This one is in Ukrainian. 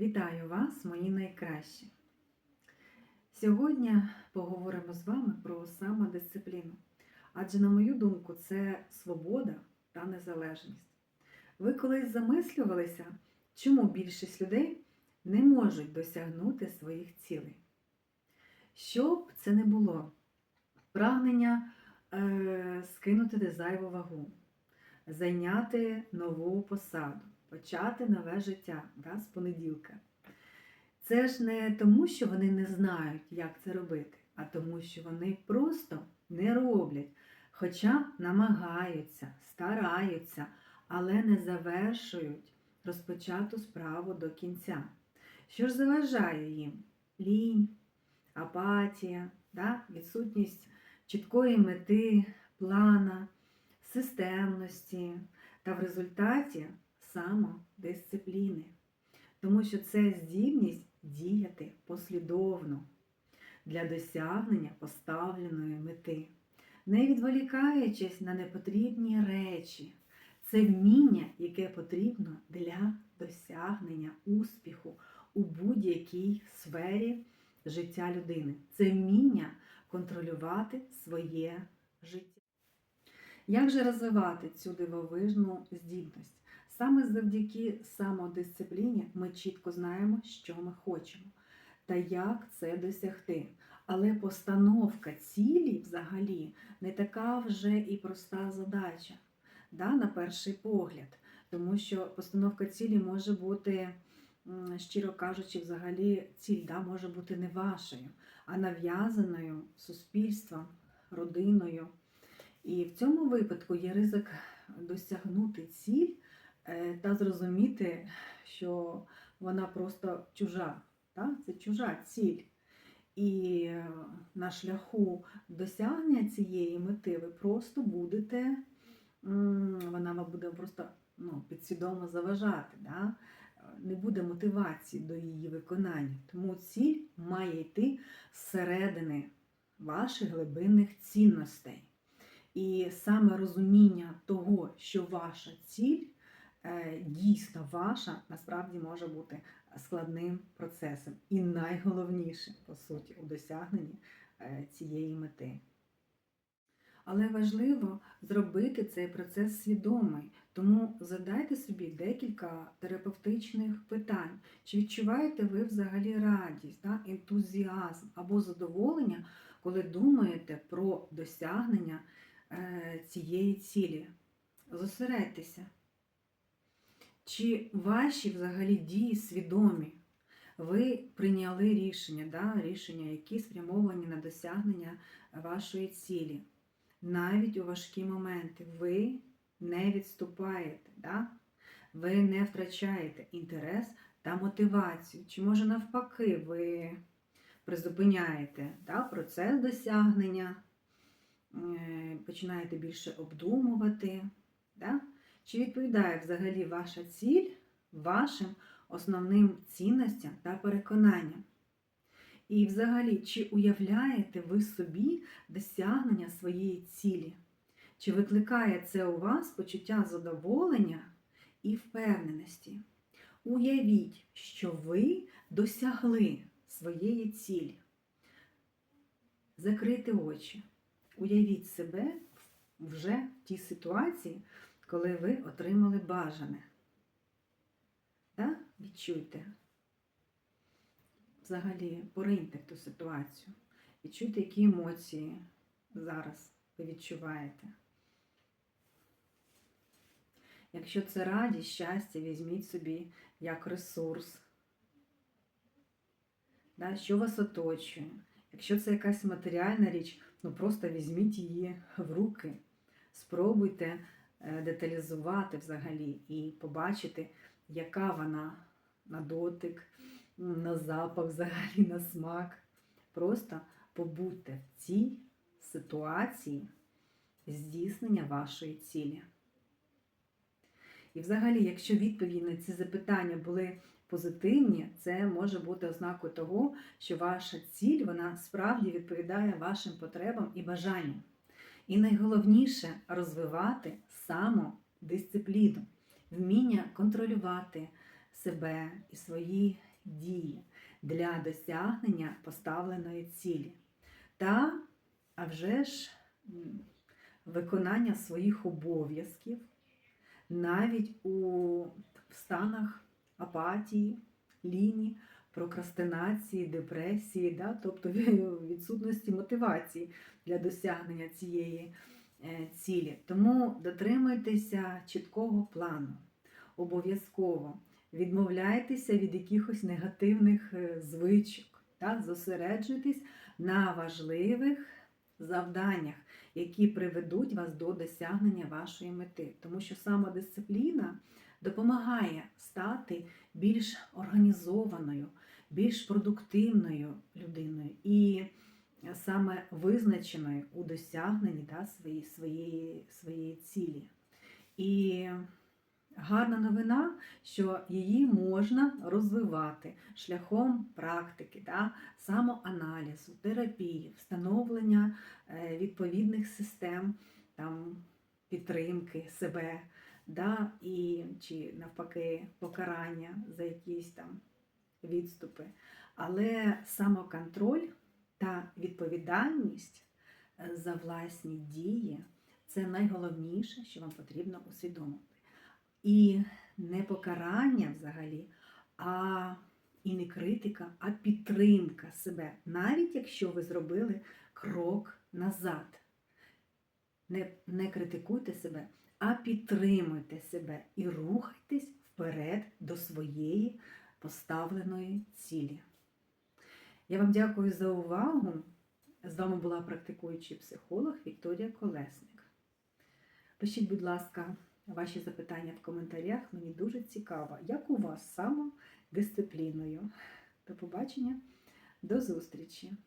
Вітаю вас, мої найкращі. Сьогодні поговоримо з вами про самодисципліну. Адже, на мою думку, це свобода та незалежність. Ви колись замислювалися, чому більшість людей не можуть досягнути своїх цілей? Що б це не було, прагнення е, скинути зайву вагу, зайняти нову посаду, почати нове життя да, з понеділка. Це ж не тому, що вони не знають, як це робити, а тому, що вони просто не роблять, хоча намагаються, стараються, але не завершують розпочату справу до кінця. Що ж заважає їм? Лінь, апатія, да? відсутність чіткої мети, плана, системності та в результаті самодисципліни. Тому що це здібність діяти послідовно для досягнення поставленої мети, не відволікаючись на непотрібні речі. Це вміння, яке потрібно для досягнення успіху у будь-якій сфері життя людини. Це вміння контролювати своє життя. Як же розвивати цю дивовижну здібність? Саме завдяки самодисципліні ми чітко знаємо, що ми хочемо та як це досягти. Але постановка цілі взагалі не така вже і проста задача, да, на перший погляд. Тому що постановка цілі може бути, щиро кажучи, взагалі ціль да, може бути не вашою, а нав'язаною суспільством, родиною. І в цьому випадку є ризик досягнути ціль та зрозуміти, що вона просто чужа. Так? Це чужа ціль. І е, на шляху досягнення цієї мети ви просто будете, вона вам буде просто ну, підсвідомо заважати. Да? Не буде мотивації до її виконання. Тому ціль має йти зсередини ваших глибинних цінностей. І саме розуміння того, що ваша ціль е, дійсно ваша, насправді може бути складним процесом. І найголовніше, по суті, у досягненні е, цієї мети. Але важливо зробити цей процес свідомий, тому задайте собі декілька терапевтичних питань. Чи відчуваєте ви взагалі радість, да, ентузіазм або задоволення, коли думаєте про досягнення Е, цієї цілі. Зосередьтеся. Чи ваші взагалі дії свідомі? Ви прийняли рішення, да? рішення, які спрямовані на досягнення вашої цілі. Навіть у важкі моменти ви не відступаєте, да? ви не втрачаєте інтерес та мотивацію. Чи може навпаки ви призупиняєте да? процес досягнення? Е, починаєте більше обдумувати. Да? Чи відповідає взагалі ваша ціль вашим основним цінностям та переконанням? І взагалі, чи уявляєте ви собі досягнення своєї цілі? Чи викликає це у вас почуття задоволення і впевненості? Уявіть, що ви досягли своєї цілі. Закрити очі. Уявіть себе вже в тій ситуації, коли ви отримали бажане. Да? Відчуйте. Взагалі, пориньте в ту ситуацію. Відчуйте, які емоції зараз ви відчуваєте. Якщо це радість, щастя, візьміть собі як ресурс, да, що вас оточує. Якщо це якась матеріальна річ, ну просто візьміть її в руки, спробуйте деталізувати взагалі і побачити, яка вона на дотик, на запах, взагалі на смак. Просто побудьте в цій ситуації здійснення вашої цілі. І взагалі, якщо відповіді на ці запитання були позитивні, це може бути ознакою того, що ваша ціль вона справді відповідає вашим потребам і бажанням. І найголовніше розвивати самодисципліну, вміння контролювати себе і свої дії для досягнення поставленої цілі. Та, а вже ж, виконання своїх обов'язків навіть у станах апатії, ліні, прокрастинації, депресії, да? тобто відсутності мотивації для досягнення цієї е, цілі. Тому дотримуйтеся чіткого плану. Обов'язково відмовляйтеся від якихось негативних е, звичок, так? зосереджуйтесь на важливих завданнях, які приведуть вас до досягнення вашої мети. Тому що самодисципліна допомагає стати більш організованою, більш продуктивною людиною і саме визначеною у досягненні да, своєї, своєї, своєї цілі. І гарна новина, що її можна розвивати шляхом практики, да, самоаналізу, терапії, встановлення е, відповідних систем там, підтримки себе, да, і, чи навпаки покарання за якісь там відступи. Але самоконтроль та відповідальність е, за власні дії це найголовніше, що вам потрібно усвідомити. І не покарання взагалі, а і не критика, а підтримка себе, навіть якщо ви зробили крок назад. Не, не критикуйте себе, а підтримуйте себе і рухайтесь вперед до своєї поставленої цілі. Я вам дякую за увагу. З вами була практикуючий психолог Вікторія Колесник. Пишіть, будь ласка, ваші запитання в коментарях. Мені дуже цікаво, як у вас з самодисципліною. До побачення, до зустрічі!